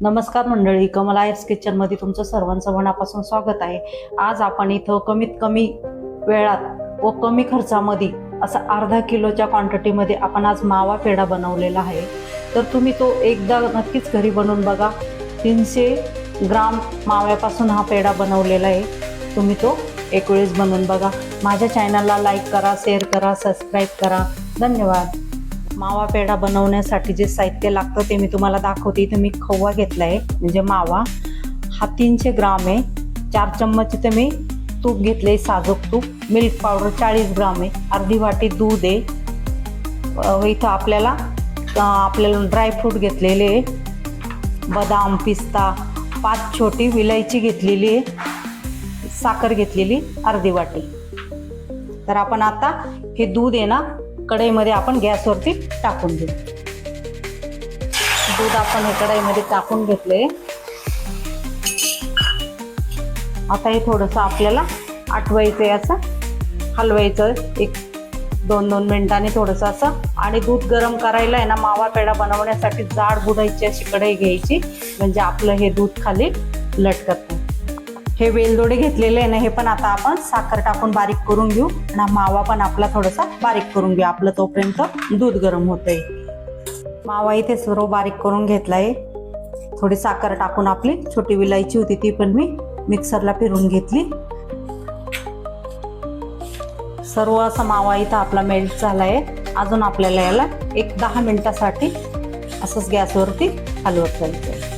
नमस्कार मंडळी कमला आयर्स किचनमध्ये तुमचं सर्वांचं मनापासून स्वागत आहे. आज आपण इथं कमीत कमी वेळात व कमी खर्चामध्ये असा अर्धा किलोच्या क्वांटिटीमध्ये आपण आज मावा पेढा बनवलेला आहे. तर तुम्ही तो एकदा नक्कीच घरी बनवून बघा. तीनशे ग्राम माव्यापासून हा पेढा बनवलेला आहे. तुम्ही तो एक वेळेस बनवून बघा. माझ्या चॅनलला लाईक करा शेअर करा सबस्क्राईब करा. धन्यवाद. मावा पेढा बनवण्यासाठी जे साहित्य लागतं ते मी तुम्हाला दाखवते. इथे मी खवा घेतला आहे म्हणजे मावा. हा तीनशे ग्राम आहे. चार चम्मच इथे मी तूप घेतले साजूक तूप. मिल्क पावडर चाळीस ग्राम आहे. अर्धी वाटी दूध आहे. इथं आपल्याला आपल्याला ड्रायफ्रूट घेतलेले आहे. बदाम पिस्ता पाच छोटी विलायची घेतलेली आहे. साखर घेतलेली अर्धी वाटी. तर आपण आता हे दूध आहे ना कढईमध्ये आपण गॅसवरती टाकून देऊ दूध आपण हे कढईमध्ये टाकून घेतले. आता हे थोडंसं आपल्याला आठवायचं आहे असं. हलवायचं एक दोन दोन मिनिटांनी थोडंसं असं. आणि दूध गरम करायला आहे ना मावा पेढा बनवण्यासाठी जाड बुडायची अशी कढई घ्यायची. म्हणजे आपलं हे दूध खाली लटकत नाही. हे वेलदोडे घेतलेले आहे ना हे पण आता आपण साखर टाकून बारीक करून घेऊ. आणि मावा पण आपला थोडासा बारीक करून घेऊ. आपलं तोपर्यंत दूध गरम होतंय. मावा इथे सर्व बारीक करून घेतलाय. थोडी साखर टाकून आपली छोटी विलायची होती ती पण मी मिक्सरला फिरून घेतली. सर्व असा मावा इथं आपला मेल्ट झालाय. अजून आपल्याला याला एक दहा मिनिटासाठी असंच गॅसवरती हलवत जायचं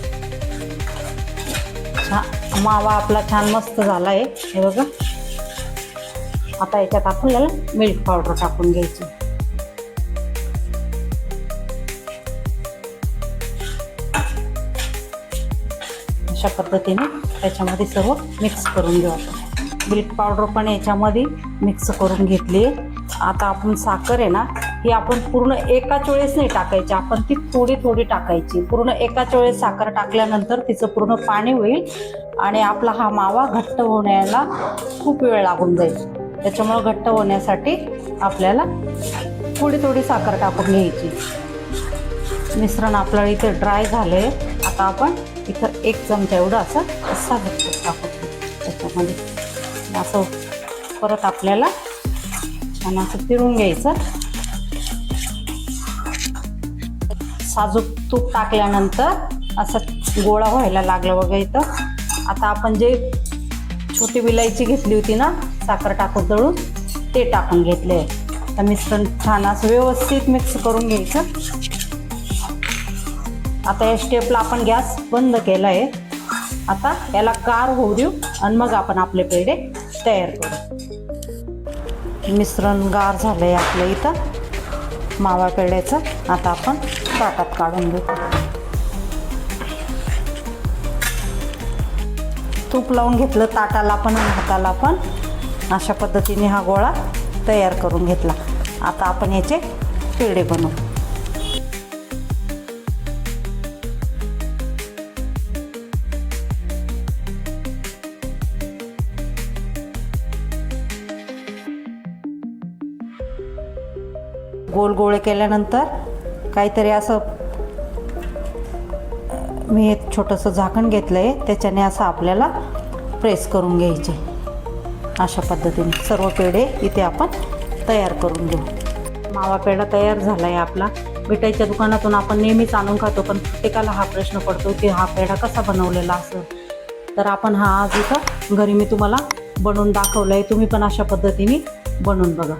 मावा आपला छान मस्त झाला आहे हे बघा. आता याच्यात आपल्याला मिल्क पावडर टाकून घ्यायची. अशा पद्धतीने त्याच्यामध्ये सर्व मिक्स करून घेऊ आपण. मिल्क पावडर पण याच्यामध्ये मिक्स करून घेतली आता आपण साखर आहे ना ही आपण पूर्ण एकाच वेळेस नाही टाकायची. आपण ती थोडी थोडी टाकायची. पूर्ण एकाच वेळेस साखर टाकल्यानंतर तिचं पूर्ण पाणी होईल आणि आपला हा मावा घट्ट होण्याला खूप वेळ लागून जाईल. त्याच्यामुळं घट्ट होण्यासाठी आपल्याला थोडी थोडी साखर टाकून घ्यायची. मिश्रण आपलं इथे ड्राय झाले आता आपण इथं एक चमचा एवढं असं असा घट्ट टाकून त्याच्यामध्ये असं परत आपल्याला छान असं फिरून घ्यायचं. साजूक तूप टाकल्यानंतर असं गोळा व्हायला लागलं बघा इथं. आता आपण जे छोटी विलायची घेतली होती ना साखर टाकून दळून ते टाकून घेतले. तर मिश्रण छान असं व्यवस्थित मिक्स करून घ्यायचं. आता या स्टेपला आपण गॅस बंद केला आहे आता याला कार होऊ देऊ आणि मग आपण आपले पेढे तयार करू. मिश्रण गार झालं आहे आपल्या इथं. मावा पेढ्याचं. आता आपण ताटात काढून घेऊ. तूप लावून घेतलं ताटाला पण हाताला पण. अशा पद्धतीने हा गोळा तयार करून घेतला. आता आपण याचे पेढे बनवू. गोल गोळे केल्यानंतर काहीतरी असं मी एक छोटंसं झाकण घेतलं आहे त्याच्याने असं आपल्याला प्रेस करून घ्यायचे. अशा पद्धतीने सर्व पेढे इथे आपण तयार करून घेऊ. मावा पेढा तयार झाला आहे आपला. मिठाईच्या दुकानातून आपण नेहमीच आणून खातो पण प्रत्येकाला हा प्रश्न पडतो की हा पेढा कसा बनवलेला असं तर आपण हा आज इथं घरी मी तुम्हाला बनवून दाखवलं आहे तुम्ही पण अशा पद्धतीने बनवून बघा.